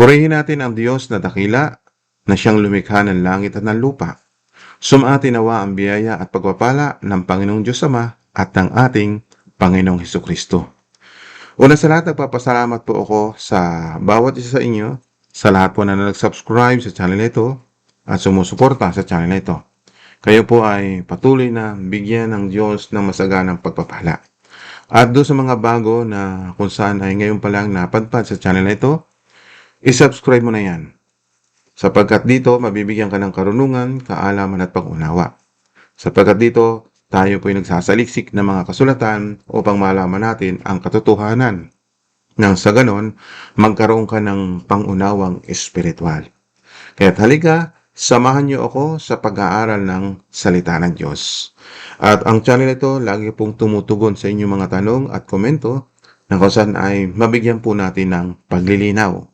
Purihin natin ang Diyos na dakila na siyang lumikha ng langit at ng lupa. Sumati nawa ang biyaya at pagpapala ng Panginoong Diyos Ama at ng ating Panginoong Heso Kristo. Una sa lahat, nagpapasalamat po ako sa bawat isa sa inyo, sa lahat po na nag-subscribe sa channel ito at sumusuporta sa channel ito. Kayo po ay patuloy na bigyan ng Diyos ng masaganang pagpapala. At doon sa mga bago na kung saan ay ngayon pa lang napadpad sa channel ito, isubscribe mo na yan. Sapagkat dito, mabibigyan ka ng karunungan, kaalaman at pag-unawa. Sapagkat dito, tayo po'y nagsasaliksik ng mga kasulatan upang malaman natin ang katotohanan. Nang sa ganon, magkaroon ka ng pangunawang espiritual. Kaya halika, samahan niyo ako sa pag-aaral ng salita ng Diyos. At ang channel ito, lagi pong tumutugon sa inyong mga tanong at komento na kung saan ay mabigyan po natin ng paglilinaw.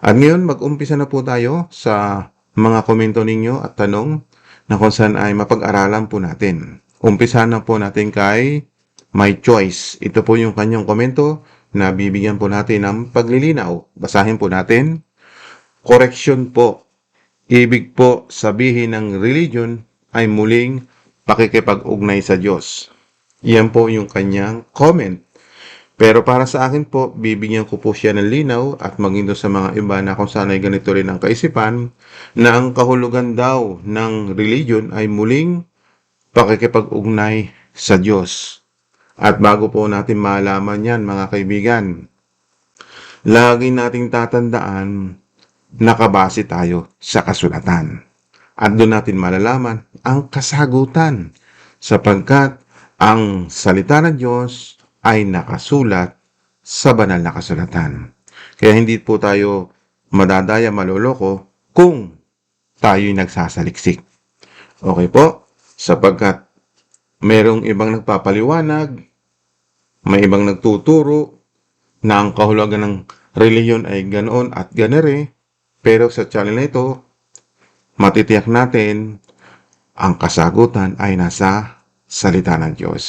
At ngayon, mag-umpisa na po tayo sa mga komento ninyo at tanong na kung saan ay mapag-aralan po natin. Umpisa na po natin kay My Choice. Ito po yung kanyang komento na bibigyan po natin ng paglilinaw. Basahin po natin. Correction po. Ibig po sabihin ng religion ay muling pakikipag-ugnay sa Diyos. Yan po yung kanyang comment. Pero para sa akin po, bibigyan ko po siya ng linaw at maging doon sa mga iba na kung saan ay ganito rin ang kaisipan na ang kahulugan daw ng religion ay muling pakikipag-ugnay sa Diyos. At bago po natin malaman yan mga kaibigan, lagi nating tatandaan nakabase tayo sa kasulatan. At doon natin malalaman ang kasagutan sapagkat ang salita ng Diyos ay nakasulat sa banal na kasulatan. Kaya hindi po tayo madadaya maloloko kung tayo'y nagsasaliksik. Okay po? Sapagkat merong ibang nagpapaliwanag, may ibang nagtuturo na ang kahulugan ng reliyon ay ganoon at ganere, pero sa channel na ito, matitiyak natin ang kasagutan ay nasa salita ng Diyos.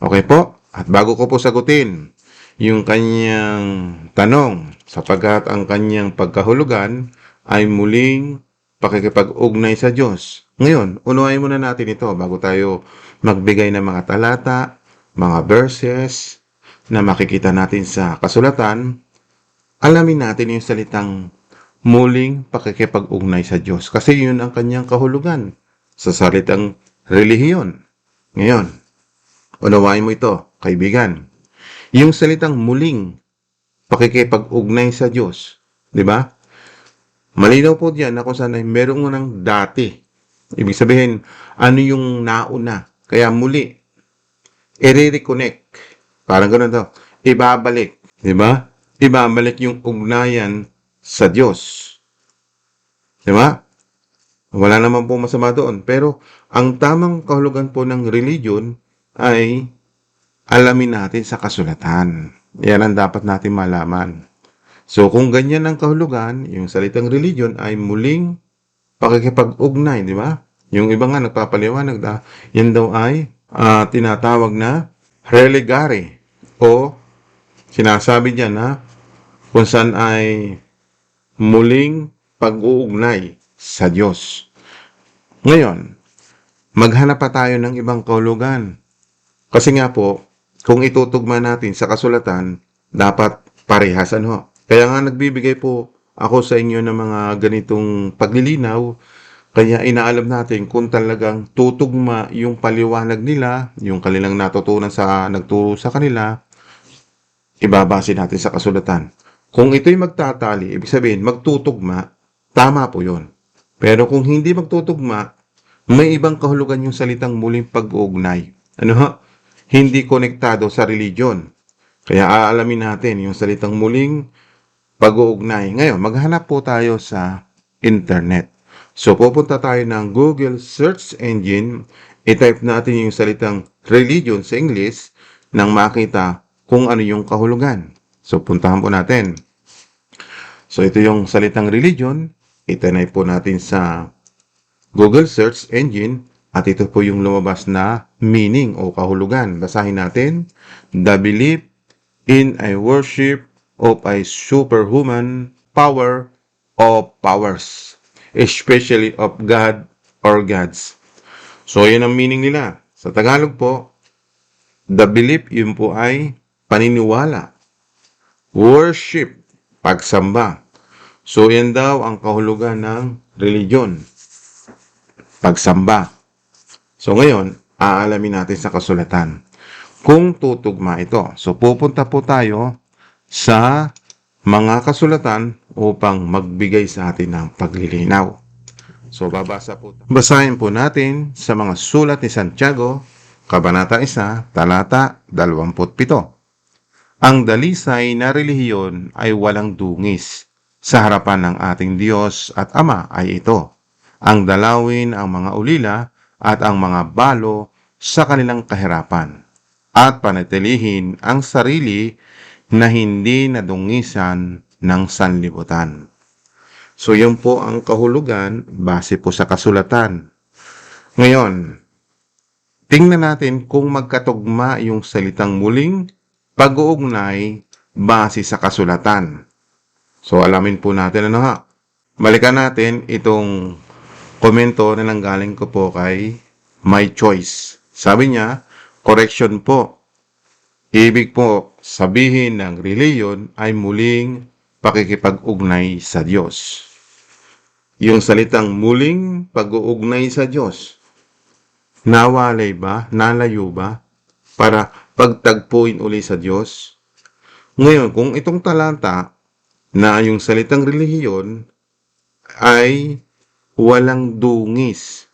Okay po? At bago ko po sagutin yung kanyang tanong, sapagkat ang kanyang pagkahulugan ay muling pakikipag-ugnay sa Diyos. Ngayon, unawain muna natin ito bago tayo magbigay ng mga talata, mga verses na makikita natin sa kasulatan. Alamin natin yung salitang muling pakikipag-ugnay sa Diyos kasi yun ang kanyang kahulugan sa salitang relihiyon. Ngayon, unawain mo ito, kaibigan. Yung salitang muling pakikipag-ugnay sa Diyos, di ba? Malinaw po diyan na kung saan ay merong ng dati. Ibig sabihin, ano yung nauna. Kaya muli, i-reconnect. Parang ganun to. Ibabalik. Di ba? Ibabalik yung ugnayan sa Diyos. Di ba? Wala naman po masama doon. Pero ang tamang kahulugan po ng religion ay alamin natin sa kasulatan. Yan ang dapat natin malaman. So kung ganyan ang kahulugan, yung salitang religion ay muling pakikipag-ugnay, di ba? Yung iba nga nagpapaliwanag na yan daw ay ah, tinatawag na religare o sinasabi diyan na kung saan ay muling pag-uugnay sa Diyos. Ngayon, maghanap pa tayo ng ibang kahulugan. Kasi nga po, kung itutugma natin sa kasulatan, dapat parehas ano. Kaya nga nagbibigay po ako sa inyo ng mga ganitong paglilinaw, kaya inaalam natin kung talagang tutugma yung paliwanag nila, yung kanilang natutunan sa nagturo sa kanila, ibabase natin sa kasulatan. Kung ito'y magtatali, ibig sabihin magtutugma, tama po yon. Pero kung hindi magtutugma, may ibang kahulugan yung salitang muling pag-uugnay. Ano ha? Hindi konektado sa religion. Kaya aalamin natin yung salitang muling pag-uugnay. Ngayon, maghanap po tayo sa internet. So, pupunta tayo ng Google Search Engine. I-type natin yung salitang religion sa English nang makita kung ano yung kahulugan. So, puntahan po natin. So, ito yung salitang religion. Itanay po natin sa Google Search Engine at ito po yung lumabas na meaning o kahulugan. Basahin natin. The belief in a worship of a superhuman power of powers, especially of God or gods. So, yun ang meaning nila. Sa Tagalog po, the belief, yun po ay paniniwala. Worship, pagsamba. So, yan daw ang kahulugan ng religion. Pagsamba. So, ngayon, aalamin natin sa kasulatan kung tutugma ito. So, pupunta po tayo sa mga kasulatan upang magbigay sa atin ng paglilinaw. So, babasa po. Basahin po natin sa mga sulat ni Santiago, Kabanata 1, Talata 27. Ang dalisay na relihiyon ay walang dungis. Sa harapan ng ating Diyos at Ama ay ito. Ang dalawin ang mga ulila at ang mga balo sa kanilang kahirapan. At panatilihin ang sarili na hindi nadungisan ng sanlibutan. So, yun po ang kahulugan base po sa kasulatan. Ngayon, tingnan natin kung magkatugma yung salitang muling pag-uugnay base sa kasulatan. So, alamin po natin ano ha. Balikan natin itong komento na nanggaling ko po kay My Choice. Sabi niya, correction po. Ibig po sabihin ng reliyon ay muling pakikipag-ugnay sa Diyos. Yung salitang muling pag-uugnay sa Diyos, nawalay ba, nalayo ba, para pagtagpuin uli sa Diyos? Ngayon, kung itong talata na yung salitang relihiyon ay walang dungis,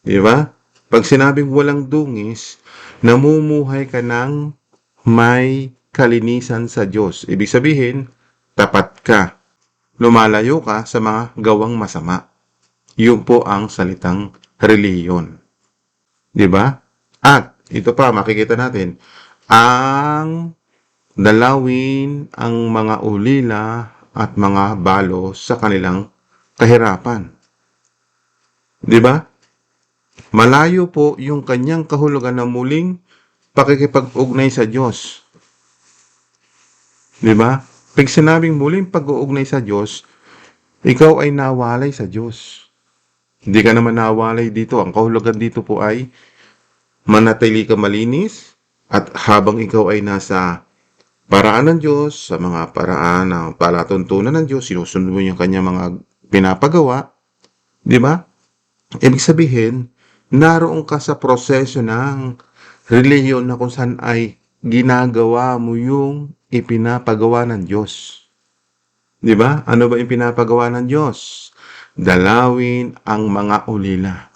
di ba? Pag sinabing walang dungis, namumuhay ka ng may kalinisan sa Diyos. Ibig sabihin, tapat ka. Lumalayo ka sa mga gawang masama. Yun po ang salitang reliyon. Di ba? At, ito pa, makikita natin, ang dalawin ang mga ulila at mga balo sa kanilang kahirapan. Di ba? Malayo po yung kanyang kahulugan na muling pakikipag-ugnay sa Diyos. Di ba? Pag sinabing muling pag-uugnay sa Diyos, ikaw ay nawalay sa Diyos. Hindi ka naman nawalay dito. Ang kahulugan dito po ay manatili ka malinis at habang ikaw ay nasa paraan ng Diyos, sa mga paraan ng palatuntunan ng Diyos, sinusunod mo yung kanyang mga pinapagawa, di ba? Ibig sabihin, naroon ka sa proseso ng reliyon na kung saan ay ginagawa mo yung ipinapagawa ng Diyos. Di ba? Ano ba yung pinapagawa ng Diyos? Dalawin ang mga ulila.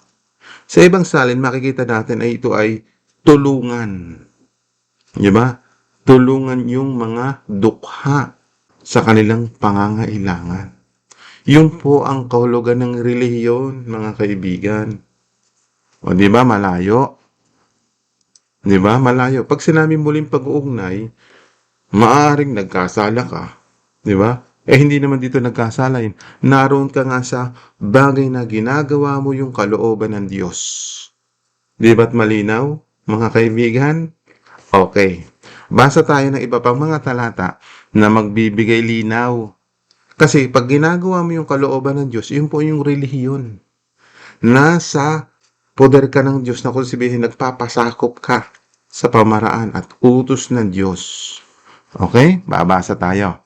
Sa ibang salin, makikita natin ay ito ay tulungan. Di ba? Tulungan yung mga dukha sa kanilang pangangailangan. Yun po ang kahulugan ng relihiyon, mga kaibigan. O di ba malayo? Di ba malayo? Pag sinabi muling pag-uugnay, maaring nagkasala ka. Di ba? Eh hindi naman dito nagkasala yun. Naroon ka nga sa bagay na ginagawa mo yung kalooban ng Diyos. Di ba't malinaw, mga kaibigan? Okay. Basa tayo ng iba pang mga talata na magbibigay linaw. Kasi pag ginagawa mo yung kalooban ng Diyos, yun po yung relihiyon. Nasa poder ka ng Diyos na kung sabihin nagpapasakop ka sa pamaraan at utos ng Diyos. Okay? Babasa tayo.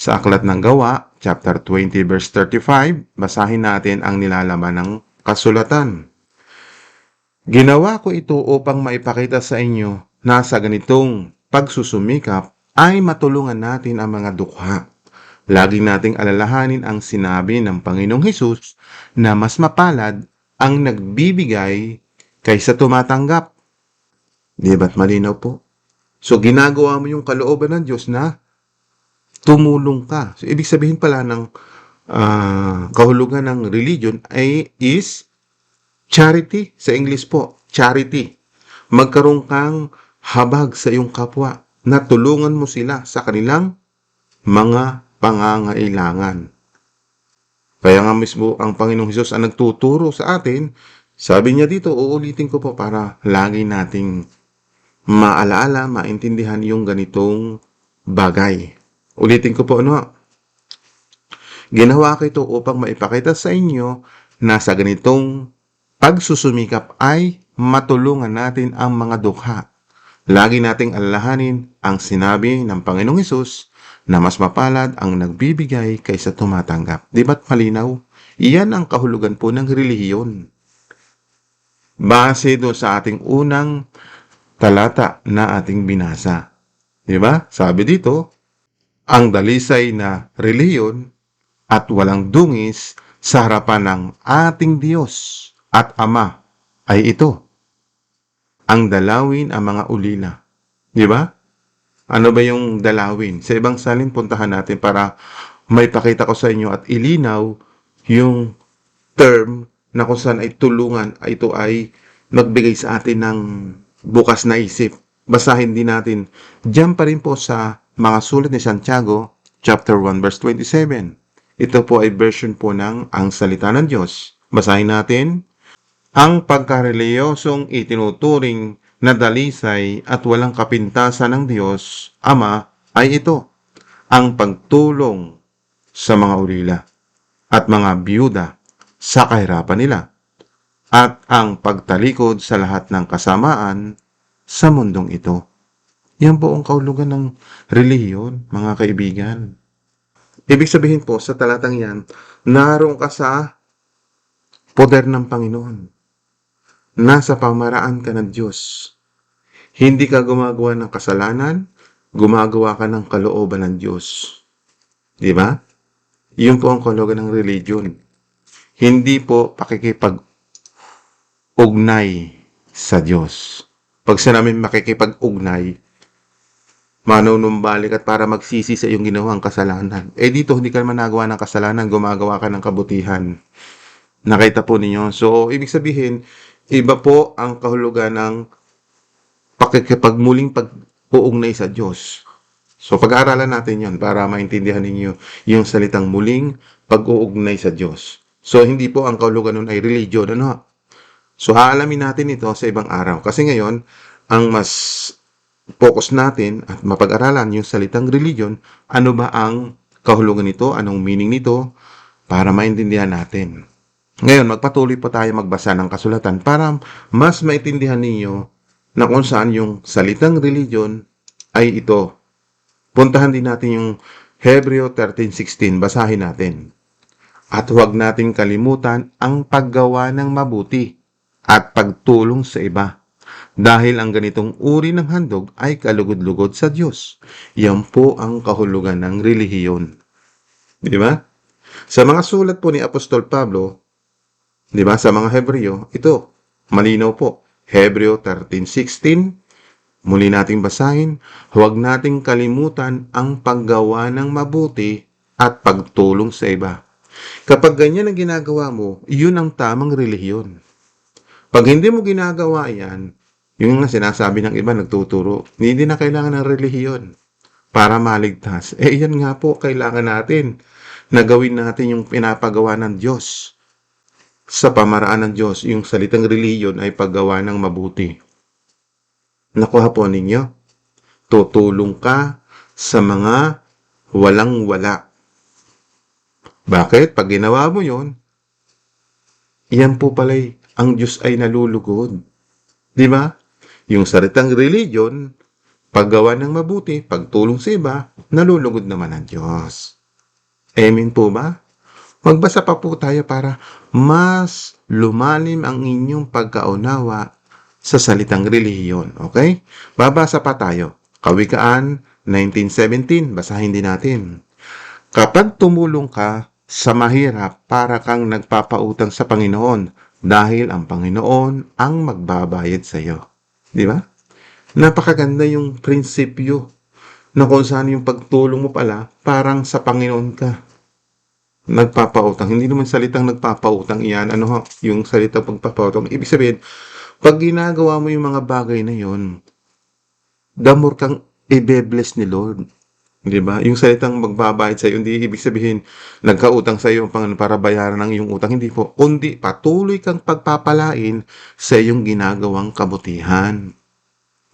Sa Aklat ng Gawa, chapter 20, verse 35, basahin natin ang nilalaman ng kasulatan. Ginawa ko ito upang maipakita sa inyo na sa ganitong pagsusumikap ay matulungan natin ang mga dukha. Lagi nating alalahanin ang sinabi ng Panginoong Hesus na mas mapalad ang nagbibigay kaysa tumatanggap. Di ba't malinaw po? So, ginagawa mo yung kalooban ng Diyos na tumulong ka. So, ibig sabihin pala ng ah, kahulugan ng religion ay is charity. Sa English po, charity. Magkaroon kang habag sa iyong kapwa na tulungan mo sila sa kanilang mga pangangailangan. Kaya nga mismo ang Panginoong Hesus ang nagtuturo sa atin, sabi niya dito, uulitin ko po para lagi nating maalaala, maintindihan yung ganitong bagay. Ulitin ko po ano, Ginawa ko ito upang maipakita sa inyo na sa ganitong pagsusumikap ay matulungan natin ang mga dukha. Lagi nating alalahanin ang sinabi ng Panginoong Hesus na mas mapalad ang nagbibigay kaysa tumatanggap. Di ba't malinaw? Iyan ang kahulugan po ng relihiyon. Base doon sa ating unang talata na ating binasa. Di ba? Sabi dito, ang dalisay na relihiyon at walang dungis sa harapan ng ating Diyos at Ama ay ito. Ang dalawin ang mga ulila. Di ba? Ano ba yung dalawin? Sa ibang salin, puntahan natin para may pakita ko sa inyo at ilinaw yung term na kung saan ay tulungan, ito ay nagbigay sa atin ng bukas na isip. Basahin din natin. Diyan pa rin po sa mga sulat ni Santiago, chapter 1, verse 27. Ito po ay version po ng Ang Salita ng Diyos. Basahin natin. Ang pagkareliyosong itinuturing na dalisay at walang kapintasan ng Diyos, Ama, ay ito. Ang pagtulong sa mga ulila at mga biyuda sa kahirapan nila at ang pagtalikod sa lahat ng kasamaan sa mundong ito. Yan po ang kaulugan ng relihiyon, mga kaibigan. Ibig sabihin po sa talatang yan, naroon ka sa poder ng Panginoon. Nasa pamaraan ka ng Diyos. Hindi ka gumagawa ng kasalanan, gumagawa ka ng kalooban ng Diyos. Di ba? Yun po ang kaulugan ng religion. Hindi po pakikipag ugnay sa Diyos. Pag sinabing makikipag-ugnay, manunumbalik at para magsisi sa iyong ginawang kasalanan. Eh dito, hindi ka naman nagawa ng kasalanan, gumagawa ka ng kabutihan. Nakita po ninyo. So, ibig sabihin, iba po ang kahulugan ng pakikipagmuling pag-uugnay sa Diyos. So, pag-aaralan natin yon para maintindihan ninyo yung salitang muling pag-uugnay sa Diyos. So, hindi po ang kahulugan nun ay religion, ano? So, aalamin natin ito sa ibang araw. Kasi ngayon, ang mas focus natin at mapag-aralan yung salitang religion, ano ba ang kahulugan nito, anong meaning nito, para maintindihan natin. Ngayon, magpatuloy po tayo magbasa ng kasulatan para mas maintindihan ninyo na kung saan yung salitang religion ay ito. Puntahan din natin yung Hebreo 13.16. Basahin natin. At huwag nating kalimutan ang paggawa ng mabuti at pagtulong sa iba. Dahil ang ganitong uri ng handog ay kalugod-lugod sa Diyos. Yan po ang kahulugan ng relihiyon. Di ba? Sa mga sulat po ni Apostol Pablo, di ba, sa mga Hebreo, ito, malinaw po. Hebreo 13.16, muli nating basahin, huwag nating kalimutan ang paggawa ng mabuti at pagtulong sa iba. Kapag ganyan ang ginagawa mo, yun ang tamang relihiyon. Pag hindi mo ginagawa yan, yung nga sinasabi ng iba nagtuturo, hindi na kailangan ng relihiyon para maligtas. Eh, yan nga po, kailangan natin na gawin natin yung pinapagawa ng Diyos. Sa pamaraan ng Diyos, yung salitang relihiyon ay paggawa ng mabuti. Nakuha po ninyo? Tutulong ka sa mga walang-wala. Bakit? Pag ginawa mo yon, yan po pala'y ang Diyos ay nalulugod. Di ba? Yung salitang religion, paggawa ng mabuti, pagtulong sa iba, nalulugod naman ang Diyos. Amen po ba? Magbasa pa po tayo para mas lumalim ang inyong pagkaunawa sa salitang relihiyon. Okay? Babasa pa tayo. Kawikaan 1917. Basahin din natin. Kapag tumulong ka sa mahirap para kang nagpapautang sa Panginoon dahil ang Panginoon ang magbabayad sa iyo. Di ba? Napakaganda yung prinsipyo na kung saan yung pagtulong mo pala parang sa Panginoon ka nagpapautang. Hindi naman salitang nagpapautang iyan. Ano ho? Yung salitang pagpapautang. Ibig sabihin, pag ginagawa mo yung mga bagay na yon, damor kang i-bless ni Lord. Di ba? Yung salitang magbabayad sa iyo, hindi ibig sabihin nagkautang sa iyo para bayaran ng iyong utang. Hindi po. Kundi patuloy kang pagpapalain sa iyong ginagawang kabutihan.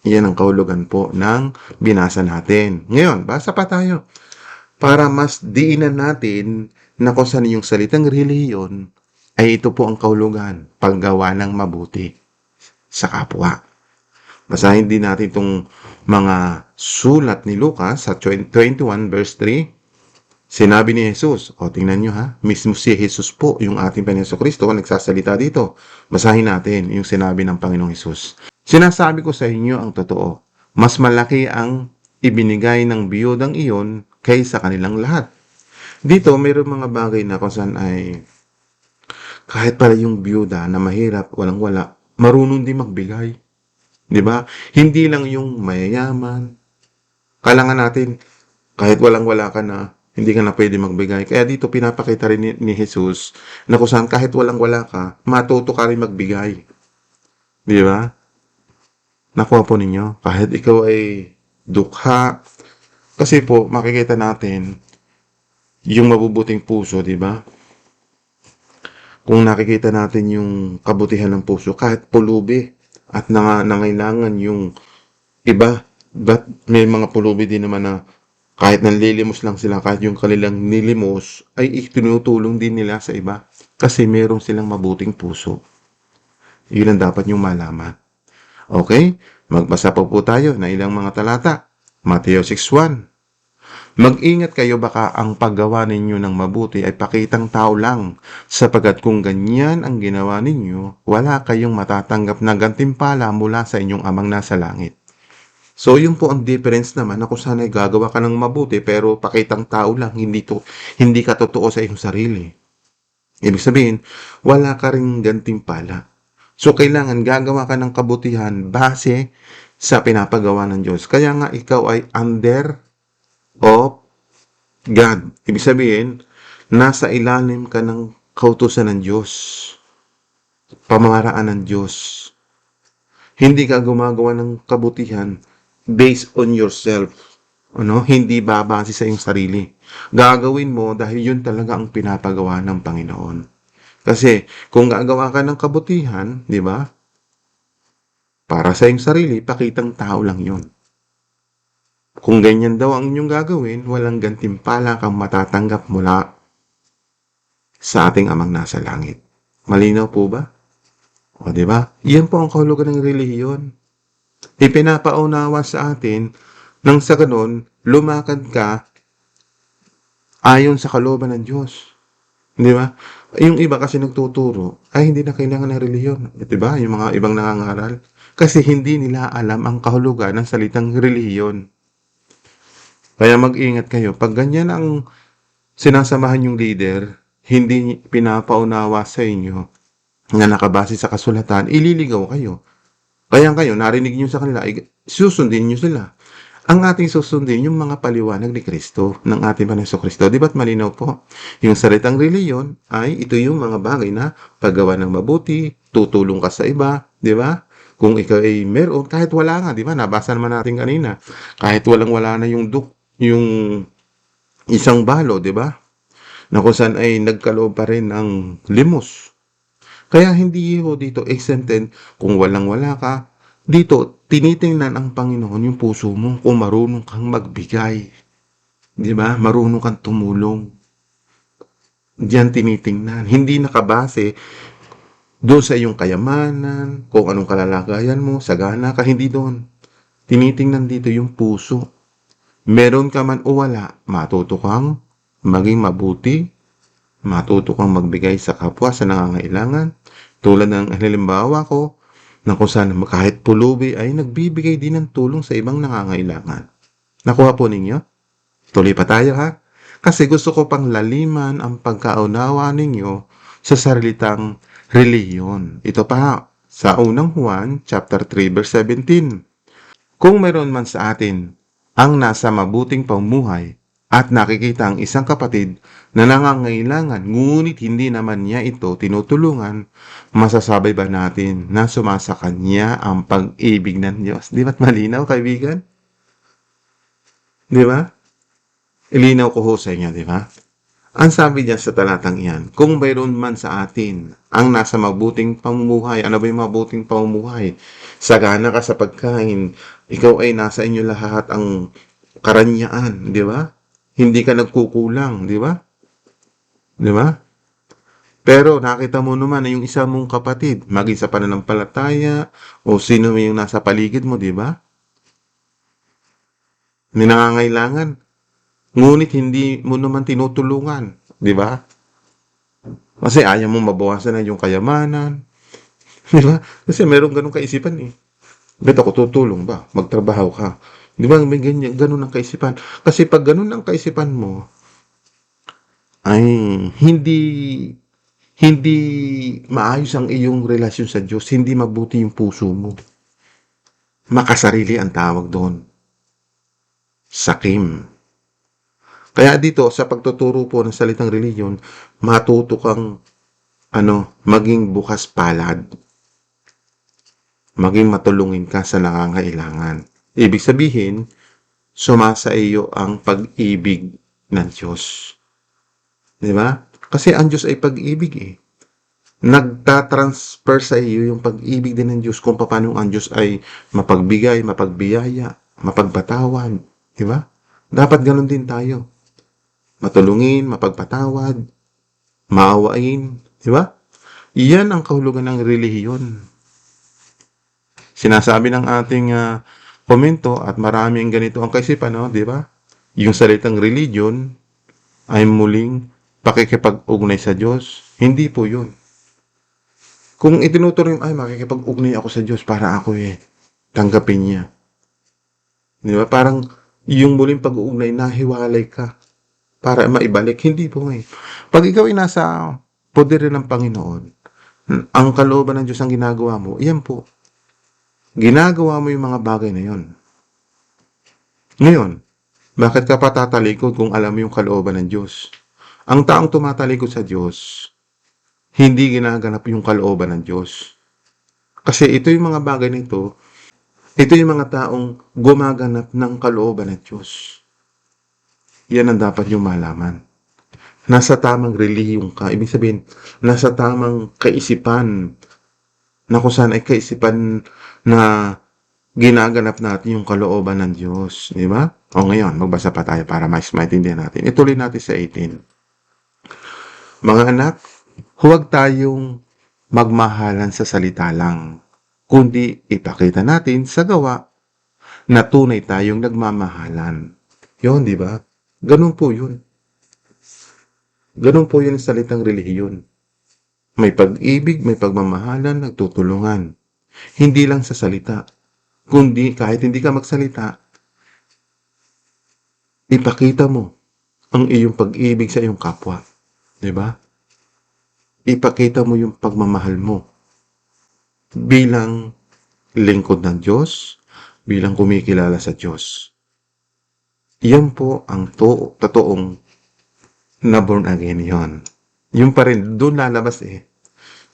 Yan ang kahulugan po ng binasa natin. Ngayon, basa pa tayo. para mas diinan natin na kung saan yung salitang reliyon ay ito po ang kahulugan, paggawa ng mabuti sa kapwa. Basahin din natin itong mga sulat ni Lucas sa 21 verse 3. Sinabi ni Jesus, o tingnan nyo ha, mismo si Jesus po, yung ating Panginoon Kristo, ang nagsasalita dito. Basahin natin yung sinabi ng Panginoong Jesus. Sinasabi ko sa inyo ang totoo, mas malaki ang ibinigay ng biyodang iyon kaysa kanilang lahat. Dito, mayroong mga bagay na kung saan ay kahit pala yung biyuda na mahirap, walang wala, marunong din magbigay. Di ba? Hindi lang yung mayayaman. Kailangan natin, kahit walang wala ka na, hindi ka na pwede magbigay. Kaya dito pinapakita rin ni, ni Jesus na kung saan kahit walang wala ka, matuto ka rin magbigay. Di ba? Nakuha po ninyo. Kahit ikaw ay dukha. Kasi po, makikita natin yung mabubuting puso, di ba? Kung nakikita natin yung kabutihan ng puso, kahit pulubi at nang, nangailangan yung iba, but may mga pulubi din naman na kahit nanlilimos lang sila, kahit yung kanilang nilimos, ay itinutulong din nila sa iba. Kasi meron silang mabuting puso. Yun ang dapat yung malaman. Okay? Magbasa pa po tayo na ilang mga talata. Mateo 6.1 Mag-ingat kayo baka ang paggawa ninyo ng mabuti ay pakitang tao lang, sapagkat kung ganyan ang ginawa ninyo, wala kayong matatanggap na gantimpala mula sa inyong amang nasa langit. So, yun po ang difference naman na kung saan ay gagawa ka ng mabuti pero pakitang tao lang, hindi, to, hindi ka totoo sa iyong sarili. Ibig sabihin, wala ka ring gantimpala. So, kailangan gagawa ka ng kabutihan base sa pinapagawa ng Diyos. Kaya nga ikaw ay under of God. Ibig sabihin, nasa ilalim ka ng kautusan ng Diyos. Pamamaraan ng Diyos. Hindi ka gumagawa ng kabutihan based on yourself. Ano? Hindi babase sa iyong sarili. Gagawin mo dahil yun talaga ang pinapagawa ng Panginoon. Kasi kung gagawa ka ng kabutihan, di ba? Para sa iyong sarili, pakitang tao lang yun. Kung ganyan daw ang inyong gagawin, walang gantimpala kang matatanggap mula sa ating amang nasa langit. Malinaw po ba? O, di ba? Yan po ang kahulugan ng relihiyon. Ipinapaunawa sa atin nang sa ganun, lumakad ka ayon sa kalooban ng Diyos. Di ba? Yung iba kasi nagtuturo, ay hindi na kailangan ng relihiyon. Di ba? Yung mga ibang nangangaral. Kasi hindi nila alam ang kahulugan ng salitang relihiyon. Kaya mag-ingat kayo. Pag ganyan ang sinasamahan yung leader, hindi pinapaunawa sa inyo na nakabase sa kasulatan, ililigaw kayo. Kaya kayo, narinig nyo sa kanila, susundin nyo sila. Ang ating susundin, yung mga paliwanag ni Kristo, ng ating Panginoon Kristo. Di ba't malinaw po? Yung salitang reliyon ay ito yung mga bagay na paggawa ng mabuti, tutulong ka sa iba, di ba? Kung ikaw ay meron, kahit wala nga, di ba? Nabasa naman natin kanina. Kahit walang-wala na yung duk, yung isang balo, di ba? Na kung saan ay nagkaloob pa rin ng limos. Kaya hindi ho dito exempted kung walang-wala ka. Dito, tinitingnan ang Panginoon yung puso mo kung marunong kang magbigay. Di ba? Marunong kang tumulong. Diyan tinitingnan. Hindi nakabase doon sa iyong kayamanan, kung anong kalalagayan mo, sagana ka, hindi doon. Tinitingnan dito yung puso. Meron ka man o wala, matuto kang maging mabuti, matuto kang magbigay sa kapwa sa nangangailangan. Tulad ng halimbawa ko, na kung saan kahit pulubi ay nagbibigay din ng tulong sa ibang nangangailangan. Nakuha po ninyo? Tuloy pa tayo ha? Kasi gusto ko pang laliman ang pagkaunawa ninyo sa salitang reliyon. Ito pa sa unang Juan chapter 3 verse 17. Kung mayroon man sa atin ang nasa mabuting pamuhay at nakikita ang isang kapatid na nangangailangan ngunit hindi naman niya ito tinutulungan, masasabi ba natin na sumasa kanya ang pag-ibig ng Diyos? Di ba't malinaw, kaibigan? Di ba? Ilinaw ko ho sa inyo, di ba? Ang sabi niya sa talatang iyan, kung mayroon man sa atin ang nasa mabuting pamumuhay, ano ba yung mabuting pamumuhay? Sagana ka sa pagkain, ikaw ay nasa inyo lahat ang karanyaan, di ba? hindi ka nagkukulang, di ba? Di ba? Pero nakita mo naman na yung isa mong kapatid, maging sa pananampalataya o sino yung nasa paligid mo, di ba? May nangangailangan. Ngunit hindi mo naman tinutulungan, di ba? Kasi ayaw mo mabawasan na yung kayamanan. Di ba? Kasi meron ganun kaisipan eh. Ba't ako tutulong ba? Magtrabaho ka. Di ba? May ganyan, ganun ang kaisipan. Kasi pag ganun ang kaisipan mo, ay hindi hindi maayos ang iyong relasyon sa Diyos, hindi mabuti yung puso mo. Makasarili ang tawag doon. Sakim. Kaya dito, sa pagtuturo po ng salitang reliyon, matuto kang ano, maging bukas palad. Maging matulungin ka sa nangangailangan. Ibig sabihin, sumasa iyo ang pag-ibig ng Diyos. Di ba? Kasi ang Diyos ay pag-ibig eh. Nagtatransfer sa iyo yung pag-ibig din ng Diyos kung paano ang Diyos ay mapagbigay, mapagbiyaya, mapagpatawan. Di ba? Dapat ganun din tayo. Matulungin, mapagpatawad, maawain. Di ba? Iyan ang kahulugan ng relihiyon. Sinasabi ng ating ah, komento at marami ang ganito ang kaisipan, no? di ba? Yung salitang religion ay muling pakikipag-ugnay sa Diyos. Hindi po yun. Kung itinuturo yung, ay, makikipag-ugnay ako sa Diyos para ako eh, tanggapin niya. Di ba? Parang yung muling pag-uugnay, nahiwalay ka para maibalik. Hindi po eh. Pag ikaw ay nasa poder ng Panginoon, ang kalooban ng Diyos ang ginagawa mo, yan po. Ginagawa mo yung mga bagay na yon. Ngayon, bakit ka patatalikod kung alam mo yung kalooban ng Diyos? Ang taong tumatalikod sa Diyos, hindi ginaganap yung kalooban ng Diyos. Kasi ito yung mga bagay nito, ito yung mga taong gumaganap ng kalooban ng Diyos. Yan ang dapat yung malaman. Nasa tamang relihiyong ka. Ibig sabihin, nasa tamang kaisipan na kung saan ay kaisipan na ginaganap natin yung kalooban ng Diyos. Di ba? O ngayon, magbasa pa tayo para mas maintindihan natin. Ituloy natin sa 18. Mga anak, huwag tayong magmahalan sa salita lang, kundi ipakita natin sa gawa na tunay tayong nagmamahalan. Yun, di ba? Ganun po yun. Ganun po yun ang salitang relihiyon. May pag-ibig, may pagmamahalan, nagtutulungan. Hindi lang sa salita, kundi kahit hindi ka magsalita, ipakita mo ang iyong pag-ibig sa iyong kapwa. Di ba? Ipakita mo yung pagmamahal mo bilang lingkod ng Diyos, bilang kumikilala sa Diyos. Yan po ang to, totoong na born again yon. Yung pa rin, doon lalabas eh.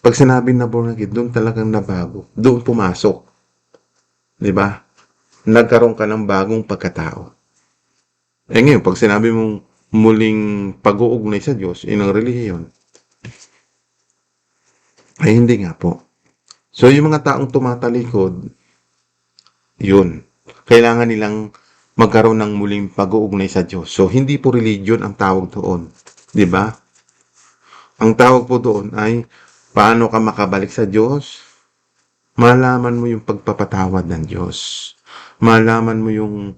Pag sinabing na born again, doon talagang nabago. Doon pumasok. Di ba? Nagkaroon ka ng bagong pagkatao. Eh ngayon, pag sinabi mong muling pag-uugnay sa Diyos, yun ang relihiyon, ay hindi nga po. So, yung mga taong tumatalikod, yun. Kailangan nilang magkaroon ng muling pag-uugnay sa Diyos. So, hindi po religion ang tawag doon. Ba? Ang tawag po doon ay paano ka makabalik sa Diyos? Malaman mo yung pagpapatawad ng Diyos. Malaman mo yung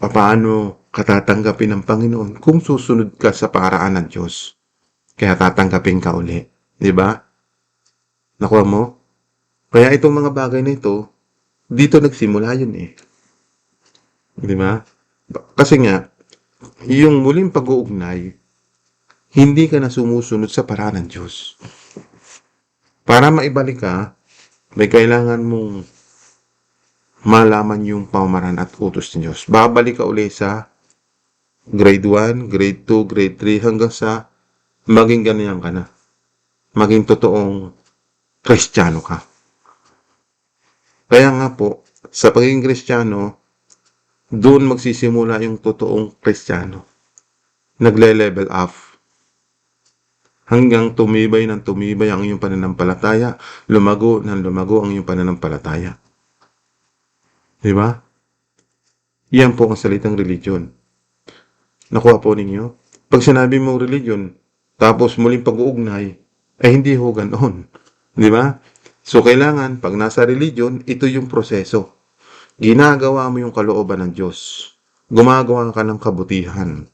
paano katatanggapin ng Panginoon kung susunod ka sa paraan ng Diyos. Kaya tatanggapin ka uli. Di ba? Nakuha mo? Kaya itong mga bagay na ito, dito nagsimula yun eh. Di ba? Kasi nga, yung muling pag-uugnay, hindi ka na sumusunod sa paraan ng Diyos. Para maibalik ka, may kailangan mong malaman yung pamamaraan at utos ng Diyos. Babalik ka uli sa grade 1, grade 2, grade 3, hanggang sa maging ganyan ka na. Maging totoong kristyano ka. Kaya nga po, sa pagiging kristyano, doon magsisimula yung totoong kristyano. Nagle-level up. Hanggang tumibay ng tumibay ang iyong pananampalataya, lumago ng lumago ang iyong pananampalataya. Di ba? Yan po ang salitang religion. Nakuha po ninyo? Pag sinabi mong religion, tapos muling pag-uugnay, ay hindi ho ganoon. Di ba? So, kailangan, pag nasa religion, ito yung proseso. Ginagawa mo yung kalooban ng Diyos. Gumagawa ka ng kabutihan.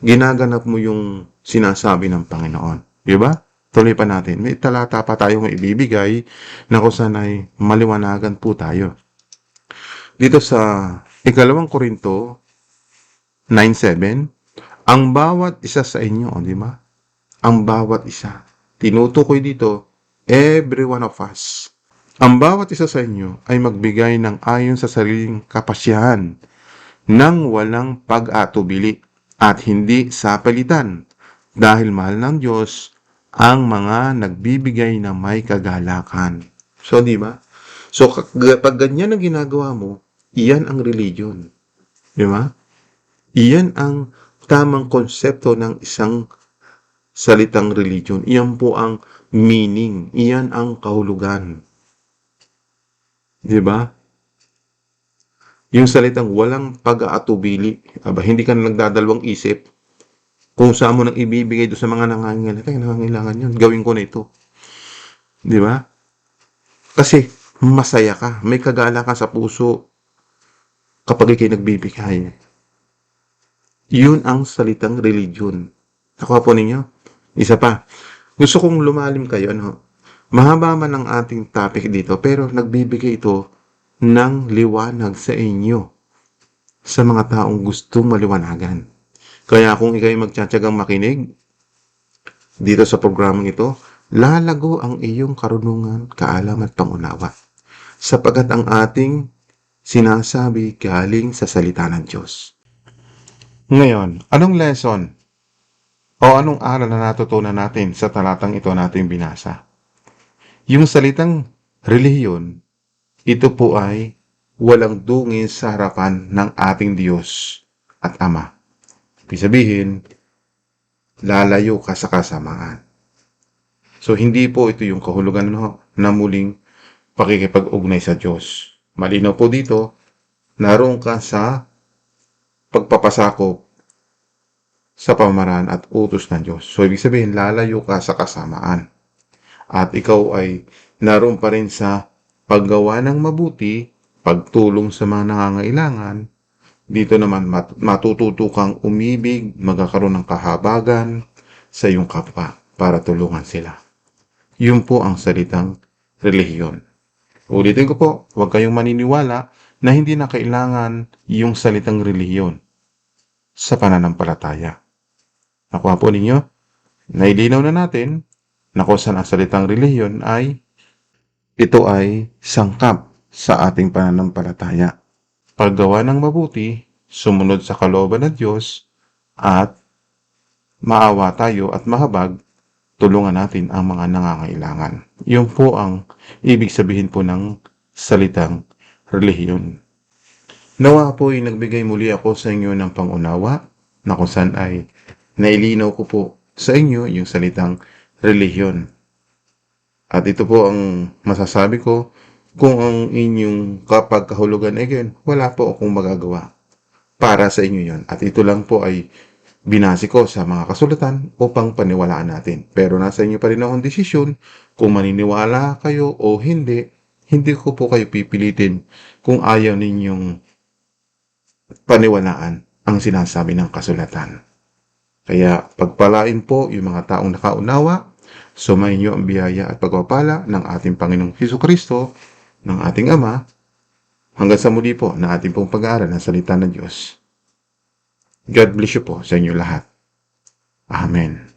Ginaganap mo yung sinasabi ng Panginoon. Di? Tuloy pa natin. May talata pa tayong ibibigay na kung saan ay maliwanagan po tayo. Dito sa ikalawang Korinto 9.7, ang bawat isa sa inyo, di ba? Ang bawat isa. Tinutukoy dito, every one of us. Ang bawat isa sa inyo ay magbigay ng ayon sa sariling kapasyahan nang walang pag-atubili at hindi sa palitan dahil mahal ng Diyos ang mga nagbibigay na may kagalakan. So, di ba? So, pag ganyan ang ginagawa mo, iyan ang religion. Di ba? Iyan ang tamang konsepto ng isang salitang religion. Iyan po ang meaning. Iyan ang kahulugan. Di ba? Yung salitang walang pag-aatubili. Aba, hindi ka na nagdadalawang isip kung saan mo nang ibibigay doon sa mga nangangailangan. Kaya nangangailangan yun. Gawin ko na ito. Di ba? Kasi masaya ka. May kagala ka sa puso kapag ikay nagbibigay. Yun ang salitang religion. Nakuha po ninyo? Isa pa. Gusto kong lumalim kayo. Ano? Mahaba man ang ating topic dito, pero nagbibigay ito ng liwanag sa inyo sa mga taong gustong maliwanagan. Kaya kung ikay magtsatsagang makinig dito sa programang ito, lalago ang iyong karunungan, kaalam at pangunawa. Sapagat ang ating sinasabi galing sa salita ng Diyos. Ngayon, anong lesson o anong aral na natutunan natin sa talatang ito nating binasa? Yung salitang relihiyon, ito po ay walang dungin sa harapan ng ating Diyos at Ama. Ibig sabihin, lalayo ka sa kasamaan. So, hindi po ito yung kahulugan no, na muling pakikipag-ugnay sa Diyos. Malinaw po dito, naroon ka sa pagpapasakop sa pamaraan at utos ng Diyos. So, ibig sabihin, lalayo ka sa kasamaan. At ikaw ay naroon pa rin sa paggawa ng mabuti, pagtulong sa mga nangangailangan, dito naman mat- matututo kang umibig, magkakaroon ng kahabagan sa iyong kapwa para tulungan sila. Yun po ang salitang relihiyon. Ulitin ko po, huwag kayong maniniwala na hindi na kailangan yung salitang relihiyon sa pananampalataya. Nakuha po ninyo? Nailinaw na natin na kung saan ang salitang relihiyon ay ito ay sangkap sa ating pananampalataya. Paggawa ng mabuti, sumunod sa kalooban ng Diyos, at maawa tayo at mahabag, tulungan natin ang mga nangangailangan. Yun po ang ibig sabihin po ng salitang relihiyon. Nawa po ay nagbigay muli ako sa inyo ng pangunawa na kung saan ay nailinaw ko po sa inyo yung salitang relihiyon. At ito po ang masasabi ko, kung ang inyong kapag kahulugan ay ganyan, wala po akong magagawa para sa inyo yon. At ito lang po ay binasi ko sa mga kasulatan upang paniwalaan natin. Pero nasa inyo pa rin akong desisyon kung maniniwala kayo o hindi, hindi ko po kayo pipilitin kung ayaw ninyong paniwalaan ang sinasabi ng kasulatan. Kaya pagpalain po yung mga taong nakaunawa, sumayin niyo ang biyaya at pagpapala ng ating Panginoong Hesus Kristo, ng ating Ama, hanggang sa muli po na ating pong pag-aaral ng salita ng Diyos. God bless you po sa inyo lahat. Amen.